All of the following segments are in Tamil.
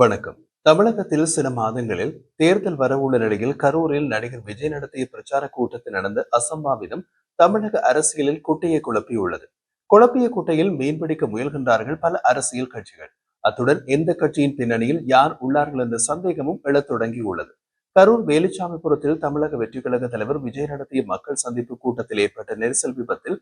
வணக்கம். தமிழகத்தில் சில மாதங்களில் தேர்தல் வரவுள்ள நிலையில் கரூரில் நடிகர் விஜய் நடத்திய பிரச்சார கூட்டத்தில் நடந்த அசம்பாவிதம் தமிழக அரசியலில் குட்டையை குழப்பியுள்ளது. குழப்பிய குட்டையில் மீன்பிடிக்க முயல்கின்றார்கள் பல அரசியல் கட்சிகள். அத்துடன் எந்த கட்சியின் பின்னணியில் யார் உள்ளார்கள் என்ற சந்தேகமும் எழத் தொடங்கியுள்ளது. கரூர் வேலுச்சாமிபுரத்தில் தமிழக வெற்றி கழக தலைவர் விஜய் நடத்திய மக்கள் சந்திப்பு கூட்டத்தில் ஏற்பட்ட நெரிசல் விபத்தில்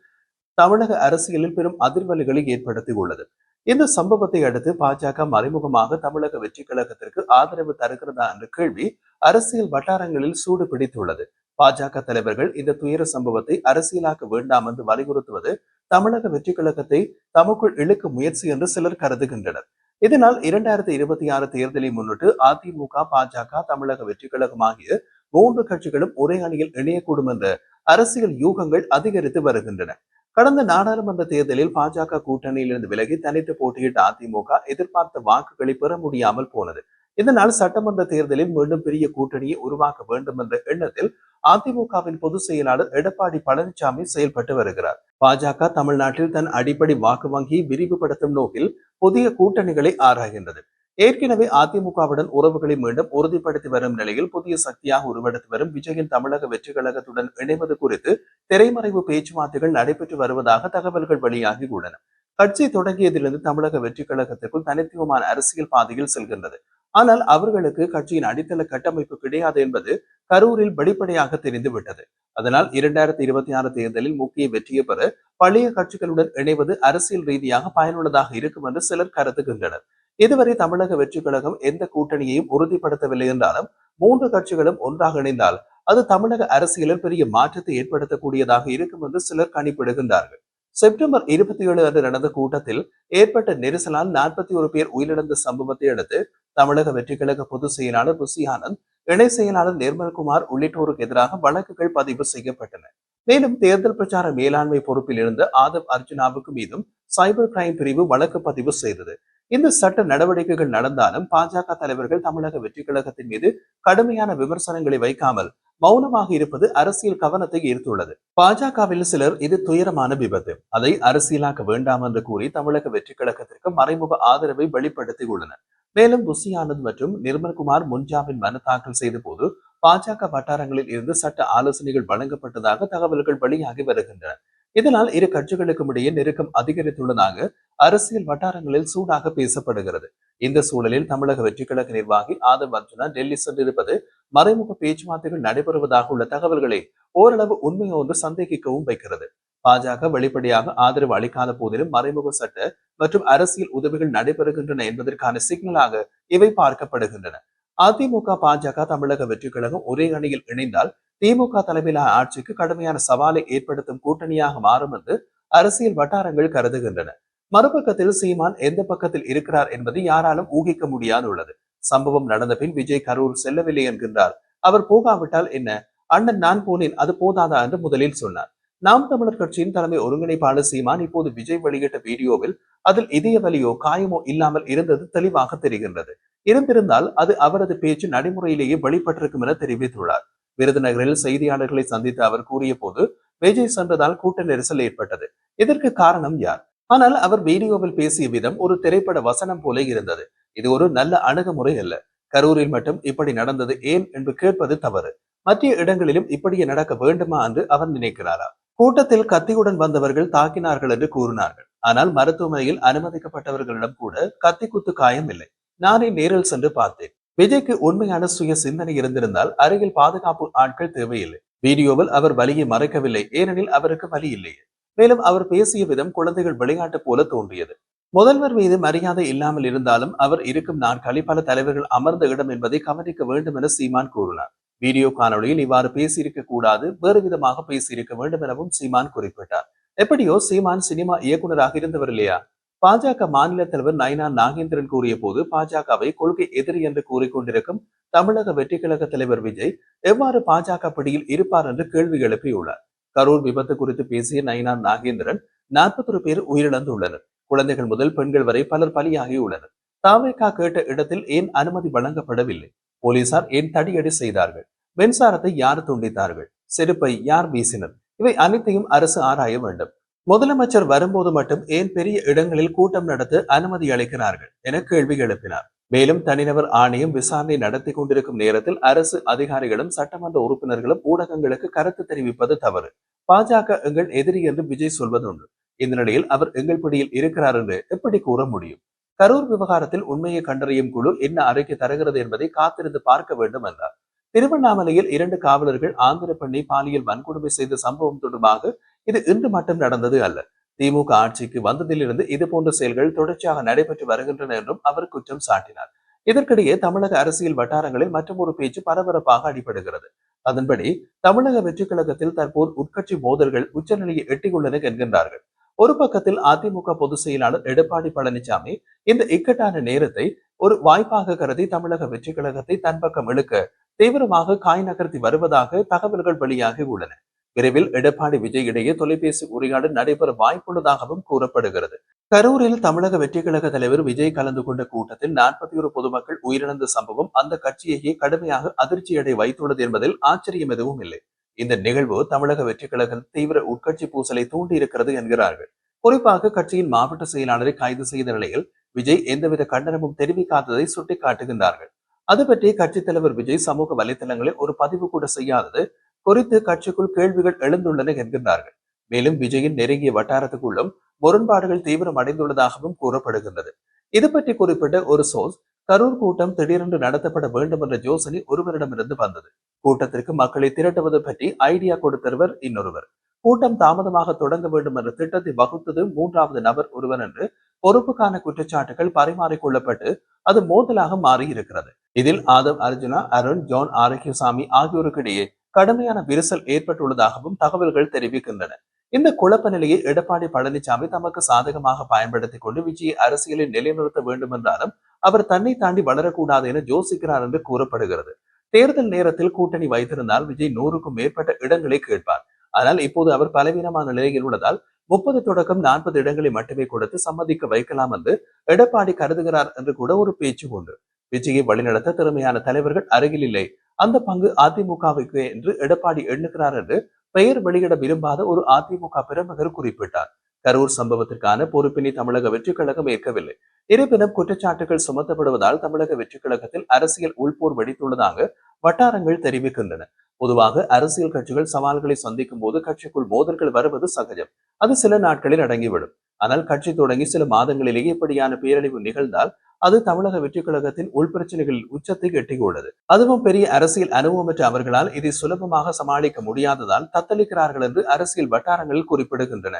தமிழக அரசியலில் பெரும் அதிர்வலைகளை ஏற்படுத்தியுள்ளது. இந்த சம்பவத்தை அடுத்து பாஜக மறைமுகமாக தமிழக வெற்றி கழகத்திற்கு ஆதரவு தருகிறதா என்ற கேள்வி அரசியல் வட்டாரங்களில் சூடு பிடித்துள்ளது. பாஜக தலைவர்கள் இந்த துயர சம்பவத்தை அரசியலாக்க வேண்டாம் என்று வலியுறுத்துவது தமிழக வெற்றி கழகத்தை தமக்குள் இழுக்க முயற்சி என்று சிலர் கருதுகின்றனர். இதனால் இரண்டாயிரத்தி இருபத்தி ஆறு தேர்தலை முன்னிட்டு அதிமுக பாஜக தமிழக வெற்றி கழகம் ஆகிய மூன்று கட்சிகளும் ஒரே அணியில் இணையக்கூடும் என்ற அரசியல் யூகங்கள் அதிகரித்து வருகின்றன. கடந்த நாடாளுமன்ற தேர்தலில் பாஜக கூட்டணியிலிருந்து விலகி தனித்து போட்டியிட்ட அதிமுக எதிர்பார்த்த வாக்குகளை பெற முடியாமல் போனது. இதனால் சட்டமன்ற தேர்தலில் மீண்டும் பெரிய கூட்டணியை உருவாக்க வேண்டும் என்ற எண்ணத்தில் அதிமுகவின் பொதுச் செயலாளர் எடப்பாடி பழனிசாமி செயல்பட்டு வருகிறார். பாஜக தமிழ்நாட்டில் தன் அடிப்படை வாக்கு வங்கியை விரிவுபடுத்தும் நோக்கில் புதிய கூட்டணிகளை ஆராய்கின்றது. ஏற்கனவே அதிமுகவுடன் உறவுகளை மீண்டும் உறுதிப்படுத்தி வரும் நிலையில் புதிய சக்தியாக உருவெடுத்து வரும் விஜயின் தமிழக வெற்றி கழகத்துடன் இணைவது குறித்து திரைமறைவு பேச்சுவார்த்தைகள் நடைபெற்று வருவதாக தகவல்கள் வெளியாகியுள்ளன கட்சி தொடங்கியதிலிருந்து தமிழக வெற்றி கழகத்திற்குள் தனித்துவமான அரசியல் பாதையில் செல்கின்றது. ஆனால் அவர்களுக்கு கட்சியின் அடித்தள கட்டமைப்பு கிடையாது என்பது கரூரில் வெளிப்படையாக தெரிந்துவிட்டது அதனால் இரண்டாயிரத்தி இருபத்தி ஆறு தேர்தலில் முக்கிய வெற்றியை பெற பழைய கட்சிகளுடன் இணைவது அரசியல் ரீதியாக பயனுள்ளதாக இருக்கும் என்று சிலர் கருதுகின்றனர். இதுவரை தமிழக வெற்றி கழகம் எந்த கூட்டணியையும் உறுதிப்படுத்தவில்லை என்றாலும் மூன்று கட்சிகளும் ஒன்றாக இணைந்தால் அது தமிழக அரசியலில் பெரிய மாற்றத்தை ஏற்படுத்தக்கூடியதாக இருக்கும் என்று சிலர் கணிப்பிடுகின்றார்கள். செப்டம்பர் இருபத்தி ஏழு அன்று நடந்த கூட்டத்தில் ஏற்பட்ட நெரிசலால் நாற்பத்தி ஒரு பேர் உயிரிழந்த சம்பவத்தை அடுத்து தமிழக வெற்றி கழக பொதுச் செயலாளர் புசி ஆனந்த் இணை செயலாளர் நிர்மல்குமார் உள்ளிட்டோருக்கு எதிராக வழக்குகள் பதிவு செய்யப்பட்டன. மேலும் தேர்தல் பிரச்சார மேலாண்மை பொறுப்பில் இருந்த ஆதவ் அர்ஜுனாவுக்கு மீதும் சைபர் கிரைம் பிரிவு வழக்கு பதிவு செய்தது. இந்த சட்ட நடவடிக்கைகள் நடந்தாலும் பாஜக தலைவர்கள் தமிழக வெற்றி கழகத்தின் மீது கடுமையான விமர்சனங்களை வைக்காமல் மௌனமாக இருப்பது அரசியல் கவனத்தை ஈர்த்துள்ளது. பாஜகவில் சிலர் இது துயரமான விபத்து. அதை அரசியலாக்க வேண்டாம் என்று கூறி தமிழக வெற்றி கழகத்திற்கு மறைமுக ஆதரவை வெளிப்படுத்தியுள்ளனர். மேலும் புசி ஆனந்த் மற்றும் நிர்மல்குமார் முன்ஜாமீன் மனு தாக்கல் செய்த போது பாஜக வட்டாரங்களில் இருந்து சட்ட ஆலோசனைகள் வழங்கப்பட்டதாக தகவல்கள் வெளியாகி வருகின்றன. இதனால் இரு கட்சிகளுக்கும் இடையே நெருக்கம் அதிகரித்துள்ளதாக அரசியல் வட்டாரங்களில் சூடாக பேசப்படுகிறது. இந்த சூழலில் தமிழக வெற்றிக்கழக நிர்வாகி ஆதவ் அர்ஜுனா டெல்லி சென்றிருப்பது மறைமுக பேச்சுவார்த்தைகள் நடைபெறுவதாக உள்ள தகவல்களை ஓரளவு உண்மை ஒன்று சந்தேகிக்கவும் வைக்கிறது. பாஜக வெளிப்படையாக ஆதரவு அளிக்காத போதிலும் மறைமுக சட்ட மற்றும் அரசியல் உதவிகள் நடைபெறுகின்றன என்பதற்கான சிக்னலாக இவை பார்க்கப்படுகின்றன. அதிமுக பாஜக தமிழக வெற்றி கழகம் ஒரே அணியில் இணைந்தால் திமுக தலைமையிலான ஆட்சிக்கு கடுமையான சவாலை ஏற்படுத்தும் கூட்டணியாக மாறும் என்று அரசியல் வட்டாரங்கள் கருதுகின்றன. மறுபக்கத்தில் சீமான் எந்த பக்கத்தில் இருக்கிறார் என்பது யாராலும் ஊகிக்க முடியாதுள்ளது. சம்பவம் நடந்த பின் விஜய் கரூர் செல்லவில்லை என்கின்றார். அவர் போகாவிட்டால் என்ன? அண்ணன் நான் போனேன் அது போதாதா? என்று முதலில் சொன்னார். நாம் தமிழர் கட்சியின் தலைமை ஒருங்கிணைப்பாளர் சீமான் இப்போது விஜய் வெளியிட்ட வீடியோவில் அதில் இதய வலியோ காயமோ இல்லாமல் இருந்தது தெளிவாக தெரிகின்றது. இருந்திருந்தால் அது அவரது பேச்சு நடைமுறையிலேயே வெளிப்பட்டிருக்கும் என தெரிவித்துள்ளார். விருதுநகரில் செய்தியாளர்களை சந்தித்து அவர் கூறிய போது விஜய் சென்றதால் கூட்ட நெரிசல் ஏற்பட்டது. இதற்கு காரணம் யார்? ஆனால் அவர் வீடியோவில் பேசிய விதம் ஒரு திரைப்பட வசனம் போல இருந்தது. இது ஒரு நல்ல அணுகுமுறை அல்ல. கரூரில் மட்டும் இப்படி நடந்தது ஏன் என்று கேட்பது தவறு. மற்ற இடங்களிலும் இப்படியே நடக்க வேண்டுமா என்று அவர் நினைக்கிறாரா? கூட்டத்தில் கத்தியுடன் வந்தவர்கள் தாக்கினார்கள் என்று கூறினார்கள். ஆனால் மருத்துவமனையில் அனுமதிக்கப்பட்டவர்களிடம் கூட கத்தி குத்து காயம் இல்லை. நானே நேரில் சென்று பார்த்தேன். விஜய்க்கு உண்மையான சுய சிந்தனை இருந்திருந்தால் அருகில் பாதுகாப்பு ஆட்கள் தேவையில்லை. வீடியோவில் அவர் வலியை மறைக்கவில்லை. ஏனெனில் அவருக்கு வலி இல்லையே. மேலும் அவர் பேசிய விதம் குழந்தைகள் விளையாட்டு போல தோன்றியது. முதல்வர் மீது மரியாதை இல்லாமல் இருந்தாலும் அவர் இருக்கும் நாட்களில் பல தலைவர்கள் அமர்ந்த இடம் என்பதை கவனிக்க வேண்டும் என சீமான் கூறினார். வீடியோ காணொலியில் இவ்வாறு பேசியிருக்க கூடாது வேறு விதமாக பேசியிருக்க வேண்டும் எனவும் சீமான் குறிப்பிட்டார். எப்படியோ சீமான் சினிமா இயக்குநராக இருந்தவர் இல்லையா? பாஜக மாநில தலைவர் நயனா நாகேந்திரன் கூறிய போது பாஜகவை கொள்கை எதிரி என்று கூறிக்கொண்டிருக்கும் தமிழக வெற்றி கழக தலைவர் விஜய் எவ்வாறு பாஜக பிடியில் இருப்பார் என்று கேள்வி எழுப்பியுள்ளார். கரூர் விபத்து குறித்து பேசிய நயனா நாகேந்திரன் நாற்பத்தொரு பேர் உயிரிழந்துள்ளனர். குழந்தைகள் முதல் பெண்கள் வரை பலர் பலியாகியுள்ளனர். தாவேக்கா கேட்ட இடத்தில் ஏன் அனுமதி வழங்கப்படவில்லை? போலீசார் ஏன் தடியடி செய்தார்கள். மின்சாரத்தை யார் துண்டித்தார்கள்? செருப்பை யார் வீசினர்? இவை அனைத்தையும் அரசு ஆராய வேண்டும். முதலமைச்சர் வரும்போது மட்டும் ஏன் பெரிய இடங்களில் கூட்டம் நடத்த அனுமதி அளிக்கிறார்கள் என கேள்வி எழுப்பினார். மேலும் தனிநபர் ஆணையம் விசாரணை நடத்தி கொண்டிருக்கும் நேரத்தில் அரசு அதிகாரிகளும் சட்டமன்ற உறுப்பினர்களும் ஊடகங்களுக்கு கருத்து தெரிவிப்பது தவறு. பாஜக எங்கள் எதிரி என்று விஜய் சொல்வதுண்டு. இந்த நிலையில் அவர் எங்கள் பிடியில் இருக்கிறார் என்று எப்படி கூற முடியும்? கரூர் விவகாரத்தில் உண்மையை கண்டறியும் குழு என்ன அறிக்கை தருகிறது என்பதை காத்திருந்து பார்க்க வேண்டும் என்றார் திருவண்ணாமலையில் இரண்டு காவலர்கள் ஆந்திர பெண்ணை பாலியல் வன்கொடுமை செய்த சம்பவம் தொடர்பாக இது இன்று மட்டும் நடந்தது அல்ல. திமுக ஆட்சிக்கு வந்ததிலிருந்து இது போன்ற செயல்கள் தொடர்ச்சியாக நடைபெற்று வருகின்றன என்றும் அவர் குற்றம் சாட்டினார். இதற்கிடையே தமிழக அரசியல் வட்டாரங்களில் மற்றொரு பேச்சு பரபரப்பாக அடிபடுகிறது. அதன்படி தமிழக வெற்றிக் கழகத்தில் தற்போது உட்கட்சி மோதல்கள் உச்சநிலையை எட்டியுள்ளன என்கின்றார்கள். ஒரு பக்கத்தில் அதிமுக பொதுச் செயலாளர் எடப்பாடி பழனிசாமி இந்த இக்கட்டான நேரத்தை ஒரு வாய்ப்பாக கருதி தமிழக வெற்றி கழகத்தை தன் பக்கம் இழுக்க தீவிரமாக காய் நகர்த்தி வருவதாக தகவல்கள் வெளியாகி உள்ளன. விரைவில் எடப்பாடி விஜய் இடையே தொலைபேசி உரையாடல் நடைபெற வாய்ப்புள்ளதாகவும் கூறப்படுகிறது. கரூரில் தமிழக வெற்றி கழக தலைவர் விஜய் கலந்து கொண்ட கூட்டத்தில் நாற்பத்தி ஒரு பொதுமக்கள் உயிரிழந்த சம்பவம் அந்த கட்சியையே கடுமையாக அதிர்ச்சியடை வைத்துள்ளது என்பதில் ஆச்சரியம் எதுவும் இல்லை. இந்த நிகழ்வு தமிழக வெற்றி கழகம் தீவிர உட்கட்சி பூசலை தூண்டியிருக்கிறது என்கிறார்கள். குறிப்பாக கட்சியின் மாவட்ட செயலாளரை கைது செய்த நிலையில் விஜய் எந்தவித கண்டனமும் தெரிவிக்காததை சுட்டிக்காட்டுகின்றார்கள். அது பற்றி கட்சித் தலைவர் விஜய் சமூக வலைதளங்களில் ஒரு பதிவு கூட செய்யாதது குறித்து கட்சிக்குள் கேள்விகள் எழுந்துள்ளன என்கின்றார்கள். மேலும் விஜயின் நெருங்கிய வட்டாரத்துக்குள்ளும் முரண்பாடுகள் தீவிரம் அடைந்துள்ளதாகவும் கூறப்படுகின்றது. இது பற்றி குறிப்பிட்ட ஒரு சோர்ஸ் கரூர் கூட்டம் திடீரென்று நடத்தப்பட வேண்டும் என்ற யோசனை ஒருவரிடமிருந்து வந்தது. கூட்டத்திற்கு மக்களை திரட்டுவது பற்றி ஐடியா கொடுத்தவர் இன்னொருவர். கூட்டம் தாமதமாக தொடங்க வேண்டும் என்ற திட்டத்தை வகுத்தது மூன்றாவது நபர் ஒருவர் என்று பொறுப்புக்கான குற்றச்சாட்டுகள் பரிமாறிக்கொள்ளப்பட்டு அது மோதலாக மாறி இருக்கிறது இதில் ஆதவ் அர்ஜுனா அருண் ஜான் ஆரோக்கியசாமி ஆகியோருக்கிடையே கடுமையான விரிசல் ஏற்பட்டுள்ளதாகவும் தகவல்கள் தெரிவிக்கின்றன. இந்த குழப்ப நிலையை எடப்பாடி பழனிசாமி தமக்கு சாதகமாக பயன்படுத்திக் கொண்டு விஜயை அரசியலில் நிலைநிறுத்த வேண்டும் என்றாலும் அவர் தன்னை தாண்டி வளரக்கூடாது என யோசிக்கிறார் என்று கூறப்படுகிறது. தேர்தல் நேரத்தில் கூட்டணி வைத்திருந்தால் விஜய் நூறுக்கும் மேற்பட்ட இடங்களை கேட்பார். ஆனால் இப்போது அவர் பலவீனமான நிலையில் உள்ளதால் முப்பது தொடக்கம் நாற்பது இடங்களை மட்டுமே கொடுத்து சம்மதிக்க வைக்கலாம் என்று எடப்பாடி கருதுகிறார் என்று கூட ஒரு பேச்சு உண்டு. விஜயை வழிநடத்த திறமையான தலைவர்கள் அருகில் இல்லை. அந்த பங்கு அதிமுகவுக்கு என்று எடப்பாடி எண்ணுகிறார் என்று பெயர் வெளியிட விரும்பாத ஒரு அதிமுக பிரமுகர் குறிப்பிட்டார். கரூர் சம்பவத்திற்கான பொறுப்பினை தமிழக வெற்றிக் கழகம் ஏற்கவில்லை. இருப்பினும் குற்றச்சாட்டுகள் சுமத்தப்படுவதால் தமிழக வெற்றிக் கழகத்தில் அரசியல் உள்போர் வெடித்துள்ளதாக வட்டாரங்கள் தெரிவிக்கின்றன. பொதுவாக அரசியல் கட்சிகள் சவால்களை சந்திக்கும் போது கட்சிக்குள் மோதல்கள் வருவது சகஜம். அது சில நாட்களில் அடங்கிவிடும். ஆனால் கட்சி தொடங்கி சில மாதங்களிலேயே இப்படியான பேரழிவு நிகழ்ந்தால் அது தமிழக வெற்றி கழகத்தின் உள்பிரச்சனைகளில் உச்சத்தை எட்டியுள்ளது அதுவும் பெரிய அரசியல் அனுபவமற்ற அவர்களால் இதை சுலபமாக சமாளிக்க முடியாததால் தத்தளிக்கிறார்கள் என்று அரசியல் வட்டாரங்கள் குறிப்பிடுகின்றன.